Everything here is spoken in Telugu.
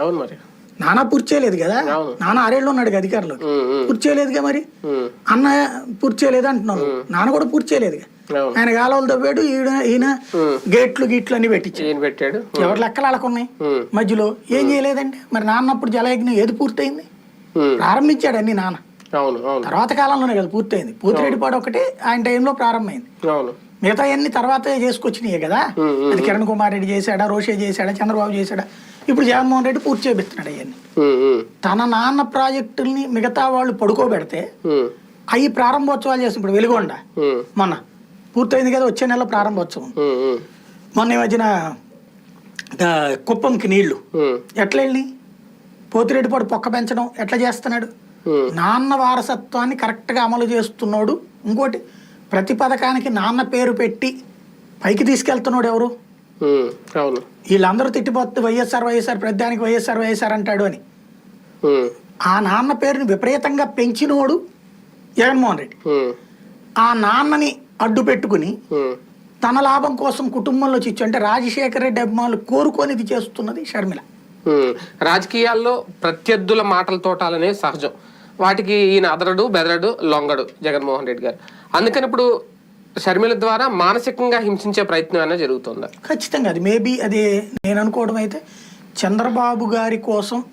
అవును మరి. నానా పూర్తి చేయలేదు కదా. నాన్న ఆరేళ్ళు ఉన్నాడు అధికారంలో? ఉమ్, ఉమ్, పూర్తి చేయలేదుగా మరి? అన్న పూర్తి చేయలేదు అంటున్నాను నాన్న కూడా పూర్తి చేయలేదుగా అవును. ఆయన గాలవలతో పోయాడు ఈయన ఈయన. గేట్లు గీట్లు అన్ని పెట్టించాడు. పెట్టాడు. ఎవరి లెక్కలు ఉమ్, మధ్యలో ఏం చేయలేదండి? మరి నాన్న అప్పుడు జలయజ్ఞం ఏది పూర్తయింది? ప్రారంభించాడు అన్ని నాన్న. తర్వాత కాలంలోనే కదా పూర్తయింది. పూతిరెడ్డిపాడు ఒకటి ఆయన టైంలో ప్రారంభమైంది. మిగతా అన్ని తర్వాత చేసుకొచ్చినాయే కదా? అది కిరణ్ కుమార్ రెడ్డి చేశాడా? రోషే చేశాడా? చంద్రబాబు చేశాడా? ఇప్పుడు జగన్మోహన్ రెడ్డి పూర్తి చేపిస్తున్నాడు అవన్నీ. తన నాన్న ప్రాజెక్టుల్ని మిగతా వాళ్ళు పడుకోబెడితే అవి ప్రారంభోత్సవాలు చేస్తాం ఇప్పుడు వెలుగొండ మొన్న పూర్తయింది కదా వచ్చే నెల ప్రారంభోత్సవం. మొన్న ఈ మధ్యన కుప్పంకి నీళ్ళు. ఎట్లా వెళ్ళి పోతిరెడ్డిపాడు పొక్క పెంచడం ఎట్లా చేస్తున్నాడు? నాన్న వారసత్వాన్ని కరెక్ట్గా అమలు చేస్తున్నాడు. ఇంకోటి ప్రతి పథకానికి నాన్న పేరు పెట్టి పైకి తీసుకెళ్తున్నాడు ఎవరు? అవును. వీళ్ళందరూ తిట్టిపోతుంది వైఎస్ఆర్ వైఎస్ఆర్ ప్రతిదానికి వైఎస్ఆర్ వైఎస్ఆర్ అంటాడు అని. ఆ నాన్న పేరుని విపరీతంగా పెంచినోడు జగన్మోహన్ రెడ్డి. ఆ నాన్నని అడ్డు పెట్టుకుని తన లాభం కోసం కుటుంబంలో చిచ్చు అంటే రాజశేఖర రెడ్డి అభిమానులు కోరుకొని ఇది చేస్తున్నది షర్మిల. రాజకీయాల్లో ప్రత్యర్థుల మాటల తోటాలనే సహజం. వాటికి ఈయన అదరడు బెదరడు లొంగడు జగన్మోహన్ రెడ్డి గారు. అందుకని ఇప్పుడు షర్మిల ద్వారా మానసికంగా హింసించే ప్రయత్నం అయినా జరుగుతుందా? ఖచ్చితంగా అది. మేబీ అది నేను అనుకోవడం అయితే చంద్రబాబు గారి కోసం